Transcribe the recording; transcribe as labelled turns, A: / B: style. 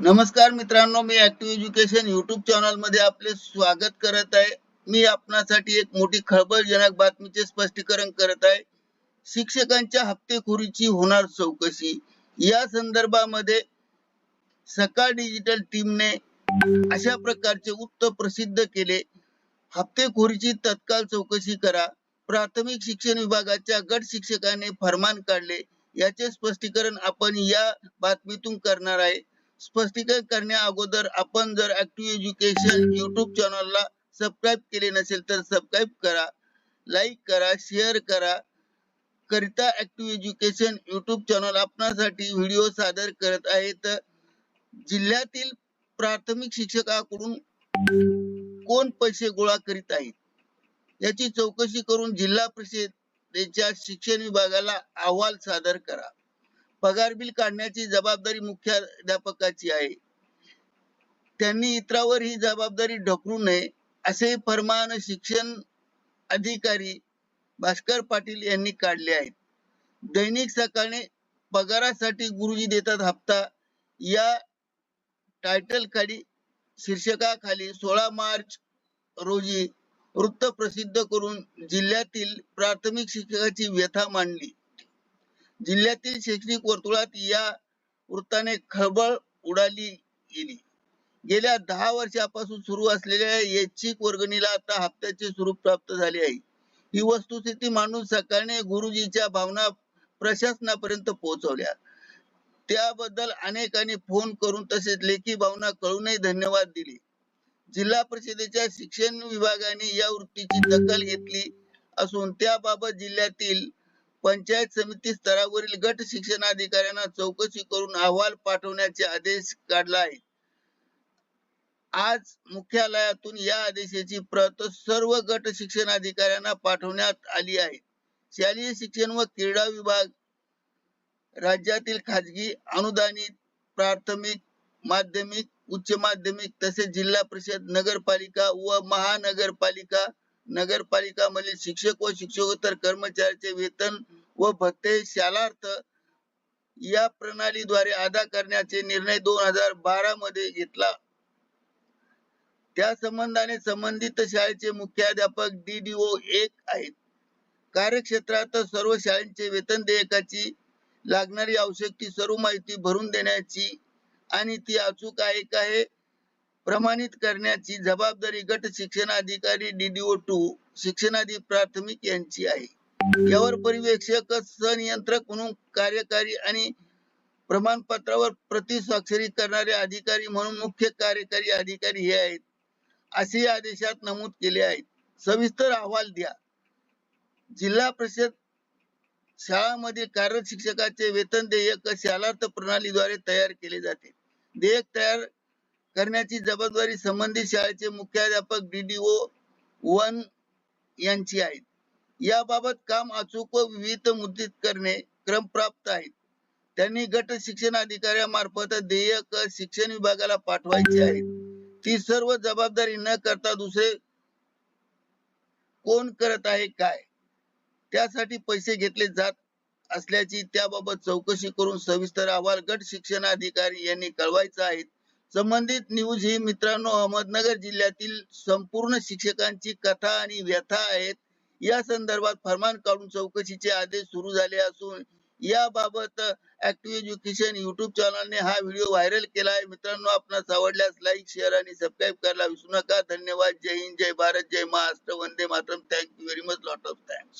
A: नमस्कार मित्रांनो मी ऍक्टिव्ह एज्युकेशन युट्यूब चॅनलमध्ये आपले स्वागत करत आहे. मी आपणासाठी एक मोठी खळबळजनक बातमीचे स्पष्टीकरण करत आहे. शिक्षकांच्या हप्तेखोरीची होणार चौकशी. या संदर्भामध्ये सकाळ डिजिटल टीमने अशा प्रकारचे उत्तर प्रसिद्ध केले. हप्तेखोरीची तत्काळ चौकशी करा. प्राथमिक शिक्षण विभागाच्या गट शिक्षकाने फरमान काढले. याचे स्पष्टीकरण आपण या बातमीतून करणार आहे. स्पष्टीकरण करण्या अगोदर आपण जर ऍक्टिव्ह एज्युकेशन युट्यूब चॅनलला सबस्क्राईब केले नसेल तर सबस्क्राईब करा लाईक करा शेअर करा. करिता ऍक्टिव्ह एज्युकेशन युट्यूब चॅनल आपणासाठी व्हिडिओ सादर करत आहे तर जिल्ह्यातील प्राथमिक शिक्षकाकडून कोण पैसे गोळा करीत आहेत? याची चौकशी करून जिल्हा परिषदेच्या शिक्षण विभागाला अहवाल सादर करा. पगार बिल काढण्याची जबाबदारी मुख्याध्यापकाची आहे. त्यांनी इतरावर ही जबाबदारी ढकलू नये असे फरमान शिक्षण अधिकारी भास्कर पाटील यांनी काढले आहेत. दैनिक सकाळने पगारासाठी गुरुजी देतात हप्ता. या टायटल खाली शीर्षकाखाली सोळा मार्च रोजी वृत्त प्रसिद्ध करून जिल्ह्यातील प्राथमिक शिक्षकाची व्यथा मांडली. जिल्ह्यातील शैक्षणिक वर्तुळात या वृत्ताने खळबळ उडाली गेली. गेल्या दहा वर्षापासून सुरू असलेल्या ऐच्छिक वर्गणीला आता हप्त्याचे स्वरूप प्राप्त झाले आहे. ही वस्तुस्थिती मानून सकाळने गुरुजीच्या भावना प्रशासनापर्यंत पोहोचवल्या. त्याबद्दल अनेकांनी फोन करून तसेच लेखी भावना कळूनही धन्यवाद दिले. जिल्हा परिषदेच्या शिक्षण विभागाने या वृत्तीची दखल घेतली असून त्याबाबत जिल्ह्यातील पंचायत समिती स्तरावरील गट शिक्षणाधिकाऱ्यांना चौकशी करून अहवाल पाठवण्याचे आदेश काढला आहे आज मुख्यालयातून या आदेशाची प्रत सर्व गट शिक्षणाधिकाऱ्यांना पाठवण्यात आली आहे. शालेय शिक्षण व क्रीडा विभाग राज्यातील खाजगी अनुदानित प्राथमिक माध्यमिक उच्च माध्यमिक तसेच जिल्हा परिषद नगरपालिका व महानगरपालिका नगरपालिका मधील शिक्षक व शिक्षकोत्तर कर्मचाऱ्याचे वेतन व भत्ते शालार्थ या प्रणालीद्वारे अदा करण्याचे निर्णय दोन हजार बारा मध्ये घेतला. त्या संबंधाने संबंधित शाळेचे मुख्याध्यापक डीडीओ एक आहेत. कार्यक्षेत्रात सर्व शाळांचे वेतन देयकाची लागणारी आवश्यक ती सर्व माहिती भरून देण्याची आणि ती अचूक आहे का हे प्रमाणित करण्याची जबाबदारी गट शिक्षणाधिकारी डीडीओ टू शिक्षणाधिक प्राथमिक यांची आहे. यावर पर्यवेक्षक संनियंत्रक म्हणून कार्यकारी आणि प्रमाणपत्रावर प्रतिस्वाक्षरी करणारे अधिकारी म्हणून मुख्य कार्यकारी अधिकारी हे आहेत. असे आदेशात नमूद केले आहेत. सविस्तर अहवाल द्या. जिल्हा परिषद शाळांमधील कार्यरत शिक्षकाचे वेतन देयक शालार्थ प्रणालीद्वारे तयार केले जाते. देयक तयार करण्याची जबाबदारी संबंधित शाळेचे मुख्याध्यापक डीडीओ वन यांची आहे. याबाबत काम अचूक व विविध मुद्रित करणे क्रम प्राप्त आहेत त्यांनी गट शिक्षण अधिकाऱ्यामार्फत देयक शिक्षण विभागाला पाठवायचे आहेत ती सर्व जबाबदारी न करता दुसरे कोण करत आहे काय? त्यासाठी पैसे घेतले जात असल्याची त्याबाबत चौकशी करून सविस्तर अहवाल गट शिक्षण अधिकारी यांनी कळवायचा आहे. संबंधित न्यूज ही मित्रांनो अहमदनगर जिल्ह्यातील संपूर्ण शिक्षकांची कथा आणि व्यथा आहेत. या संदर्भात फरमान काढून चौकशीचे आदेश सुरू झाले असून याबाबत ऍक्टिव्ह एज्युकेशन युट्यूब चॅनलने हा व्हिडिओ व्हायरल केला आहे. मित्रांनो आपणास आवडल्यास लाईक शेअर आणि सबस्क्राईब करायला विसरू नका. धन्यवाद. जय हिंद. जय भारत. जय महाराष्ट्र. वंदे Mataram. Thank you very much lot of thanks